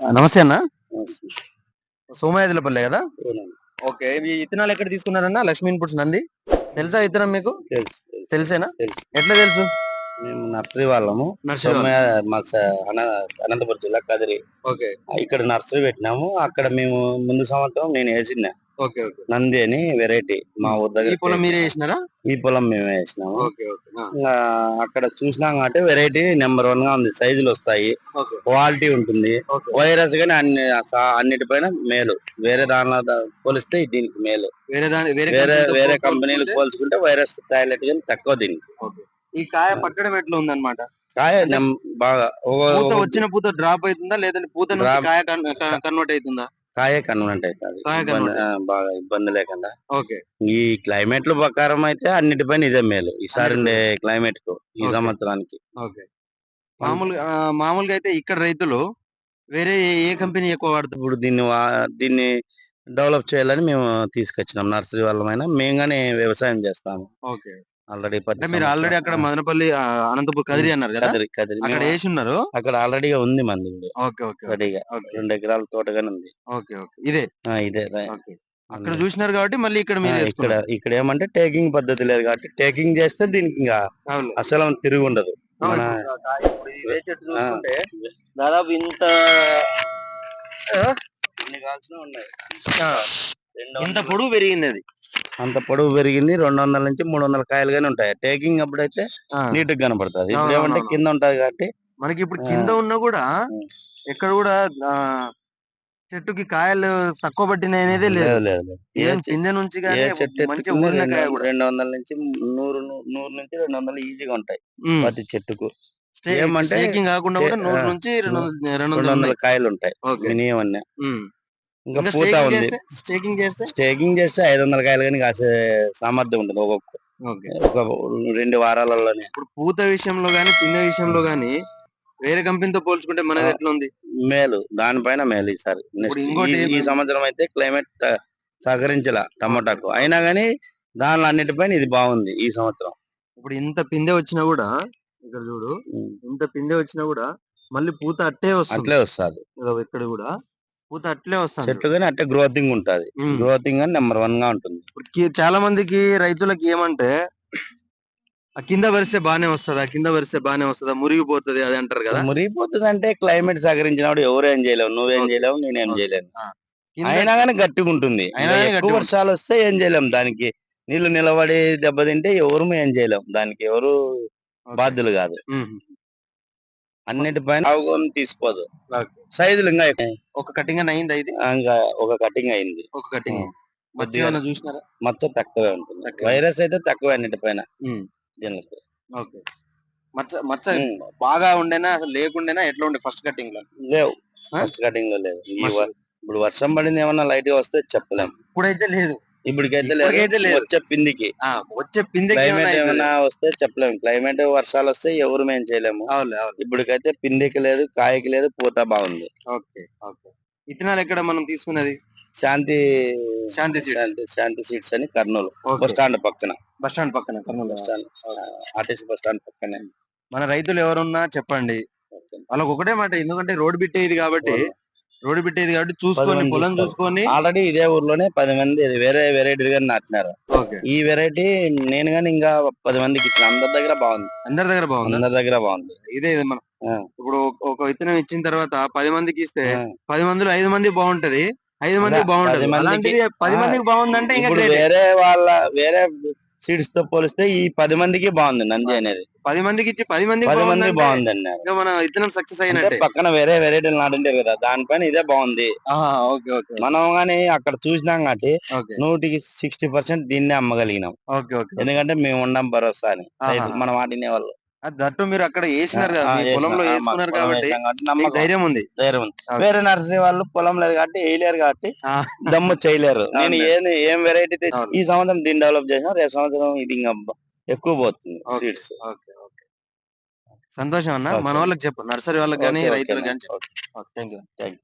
నమస్తే అన్న. సోమయాజులపల్లె కదా? ఓకే ఇవి విత్తనాలు ఎక్కడ తీసుకున్నారన్న? లక్ష్మీ ఇన్పుట్స్ నంది. తెలుసా విత్తనం మీకు? తెలుసు తెలుసు. తెలుసేనా? తెలుసు. ఎట్లా తెలుసు? మేము నర్సరీ వాళ్ళము. మా అనంతపురం జిల్లా కదిరి. ఓకే. ఇక్కడ నర్సరీ పెట్టినాము. అక్కడ మేము ముందు సంవత్సరం నేను వేసిన ఓకే నంది అని వెరైటీ మా ఊరి దగ్గర పొలం మీరే చేసినారా? ఈ పొలం మేమే వేసినాము ఓకే ఓకే. ఆ, ఇంకా అక్కడ చూసినాం కాబట్టి వెరైటీ నెంబర్ వన్గా ఉంది. సైజులు వస్తాయి. క్వాలిటీ ఉంటుంది. వైరస్ గానీ అన్ని అన్నిటిపైన మేలు. వేరే దానిలో పోలిస్తే దీనికి మేలు. వేరే దాని వేరే వేరే కంపెనీలు పోల్చుకుంటే వైరస్ టాయిలెట్ కానీ తక్కువ దీనికి. ఈ కాయ పట్టడం ఎట్లా ఉందన్నమాట? కాయ బాగా వచ్చిన పూత డ్రాప్ అవుతుందా? లేదంటే పూత. కాయ కన్వర్ట్ అవుతుందా? కాయ కన్వర్ట్ అవుతుంది కాయ convert బాగా ఇబ్బంది లేకుండా. ఓకే. ఈ క్లైమేట్ ప్రకారం అయితే అన్నిటిపైన ఇదే మేలు. ఈసారి ఉండే క్లైమేట్కు ఈ Okay. సంవత్సరానికి. ఓకే. మామూలుగా ఆ, మామూలుగా అయితే ఇక్కడ రైతులు వేరే ఏ- ఏ కంపెనీ ఎక్కువ వాడుతారు ఇప్పుడు దీన్ని వా- దీన్ని డెవలప్ చేయాలని మేము తీసుకొచ్చినాం. నర్సరీ వాళ్ళమైనా. మేము గానీ వ్యవసాయం చేస్తాము. ఓకే. ఆల్రెడీ అంటే మీరు ఆల్రెడీ అక్కడ మదనపల్లి ఆ, అనంతపూర్ కదిరి అన్నారు కదా? కదిరి కదిరి. అక్కడ మేము వేసి ఉన్నారు అక్కడ ఆల్రెడీగా ఉంది మంది ఓకే ఓకే రెడీగా. ఓకే. రెండు ఎకరాల తోటగానే ఉంది. Okay okay. ఇదే? ఆ, ఇదే రా- ఓకే. అక్కడ చూసినారు కాబట్టి మళ్ళీ ఇక్కడ ఆ, మీరు ఇక్కడ వేసుకున్నారు. ఇక్కడ ఏమంటే టేకింగ్ పద్ధతి లేదు కాబట్టి టేకింగ్ చేస్తే దీనికి ఇంకా అవును. అసలు తిరిగి ఉండదు. అవును, ఇప్పుడు చెట్టు. చూసుకుంటే దాదాపు ఇంత ఇన్ని ఉన్నాయి. ఆ, రెండు ఇంత పొడుగు పెరిగింది అది. అంత పొడవు పెరిగింది రెండు వందల నుంచి మూడు వందల కాయలు గానీ ఉంటాయి టేకింగ్ అప్పుడైతే నీట్గా కనపడుతుంది ఇప్పుడు ఏమంటే. కింద ఉంటది కాబట్టి మనకి ఇప్పుడు. కింద ఉన్నా కూడా. ఎక్కడ కూడా చెట్టుకి కాయలు తక్కువ పట్టినాయి అనేది లేదు పిందె నుంచి రెండు వందల- నుంచి నూరు నూరు నుంచి రెండు వందలు ఈజీగా ఉంటాయి. ప్రతి చెట్టుకు ఏమంటే కాకుండా కూడా నూరు నుంచి రెండు వందల. కాయలు ఉంటాయి మినిమం అన్నీ. ఇంకా పూత ఉంది. స్టేకింగ్ చేస్తే? స్టేకింగ్ చేస్తే ఐదు వందల కాయలు కానీ కాసే సామర్థ్యం ఉంటుంది ఒక్కొక్క ఒక రెండు వారాలలోనే. ఇప్పుడు పూత విషయంలో గానీ పిందె విషయంలో గానీ వేరే కంపెనీతో పోల్చుకుంటే మనది ఆ. ఎట్లా ఉంది మేలు. దానిపైన మేలు ఈసారి. ఇంకోటి ఈ- సంవత్సరం అయితే క్లైమేట్ సహకరించల టమాటాకు. అయినా గానీ దానిలో అన్నిటిపైన ఇది బాగుంది ఈ సంవత్సరం. ఇప్పుడు ఇంత పిందె వచ్చినా కూడా ఇక్కడ చూడు. ఇంత పిందె వచ్చినా కూడా మళ్ళీ పూత అట్టే వస్తుంది. అట్లే వస్తుంది. ఇక్కడ కూడా. పూత అట్లే వస్తుంది. చెట్లు కానీ అట్టే గ్రోతింగ్ ఉంటది. గ్రోతింగ్ అని నెంబర్ వన్గా ఉంటుంది. ఇప్పుడు చాలా మందికి రైతులకి ఏమంటే ఆ కింద వరిస్తే బానే వస్తుందా కింద వరిస్తే బానే వస్తుందా మురిగిపోతుంది అది అంటారు కదా. మురిగిపోతుంది అంటే క్లైమేట్ సహకరించినప్పుడు ఎవరు ఏం చేయలేవు నువ్వేం Okay. చేయలేవు నేనేం Okay. చేయలేను. కింద- అయినా కానీ గట్టిగా ఉంటుంది అయినా ఎక్కువ గట్టిగా వర్షాలు వస్తే ఏం చేయలేం దానికి. నీళ్ళు నిలబడి దెబ్బతింటే ఎవరు ఏం చేయలేం. దానికి ఎవరు Okay. బాధ్యులు కాదు. అన్నిటిపైన అవగాహన తీసుకోదు. సైజులు ఇంకా. ఒక కటింగ్ అని అయింది ఇది? ఇంకా ఒక కటింగ్ అయింది. ఒక కటింగ్. ఏమన్నా చూసినారా? మొత్తం తక్కువే ఉంటుంది. వైరస్ అయితే తక్కువ అన్నిటిపైన. దీనికి. ఓకే. మచ్చ మచ్చ. బాగా ఉండేనా అసలు లేకుండేనా ఎట్లా ఉండే ఫస్ట్ కటింగ్లో? లేవు? ఫస్ట్ కటింగ్లో లేవు. ఇప్పుడు వర్షం పడింది ఏమన్నా లైట్గా వస్తే చెప్పలేం. ఇప్పుడైతే లేదు. ఇప్పటికైతే లేదు. వచ్చే పిందికి వచ్చే పిందెకి క్లైమేట్ ఏమైనా వస్తే చెప్పలేము. క్లైమేట్ వర్షాలు వస్తే ఎవరు మేము చేయలేము. ఇప్పటికైతే పిండికి లేదు కాయకి లేదు పూత బాగుంది. Okay okay. విత్తనాలు ఎక్కడ మనం తీసుకున్నది? శాంతి శాంతి. శాంతి శాంతి సీట్స్ అని కర్నూలు. బస్ స్టాండ్ పక్కన. బస్ స్టాండ్ పక్కన Kurnool. Bus stand RTC bus stand పక్కనే. మన రైతులు ఎవరున్నా చెప్పండి. వాళ్ళకి ఒకటే మాట ఎందుకంటే రోడ్ బిట్టేది కాబట్టి రోడ్ బిట్టేది కాబట్టి చూసుకొని మంది పొలం. చూసుకొని. ఆల్రెడీ ఇదే ఊర్లోనే పది మంది వేరే వెరైటీ గాని నాటినారు. ఈ వెరైటీ నేను గాని ఇంకా పది మందికి ఇచ్చిన. అందరి దగ్గర బాగుంది. అందరి దగ్గర బాగుంది? అందరి దగ్గర బాగుంది. ఇదే ఇది మనం. ఇప్పుడు ఒక- విత్తనం ఇచ్చిన తర్వాత పది మందికి ఇస్తే. పది మందిలో ఐదు మంది బాగుంటది. ఐదు అలా బాగుంటది పది మందికి- బాగుందంటే ఇంకా వేరే వాళ్ళ వేరే సీడ్స్తో పోలిస్తే ఈ పది మందికి బాగుంది నంది అనేది. పది మందికి ఇచ్చి పది మందికి పది మంది బాగుందంటే బాగుంది అన్నారు ఇంకా మన సక్సెస్ అయినట్టే. పక్కన వేరే వెరైటీలు నాటింటారు కదా దానిపైన ఇదే బాగుంది. Okay okay. మనం గాని అక్కడ చూసినాం కాబట్టి నూటికి సిక్స్టీ పర్సెంట్ దీన్నే అమ్మగలిగినాం. ఓకే ఓకే ఎందుకంటే మేము ఉండం భరోసా అని మనం వాడినే వాళ్ళు. దట్టు మీరు అక్కడ వేసినారు కదా మీ. పొలంలో వేసుకున్నారు కాబట్టి మీకు ధైర్యం ఉంది ధైర్యం ఉంది. వేరే నర్సరీ వాళ్ళు పొలం లేదు కాబట్టి వేయలేరు కాబట్టి దమ్ము చేయలేరు నేను. ఏం ఏం వెరైటీ. ఈ సంవత్సరం దీన్ని డెవలప్ చేసినా రేపు సంవత్సరం ఇది ఇంకా ఎక్కువ పోతుంది. సీడ్స్ సంతోషం అన్న. మన వాళ్ళకి చెప్పు నర్సరీ వాళ్ళకి కానీ రైతులకు. కానీ థ్యాంక్ యూ థ్యాంక్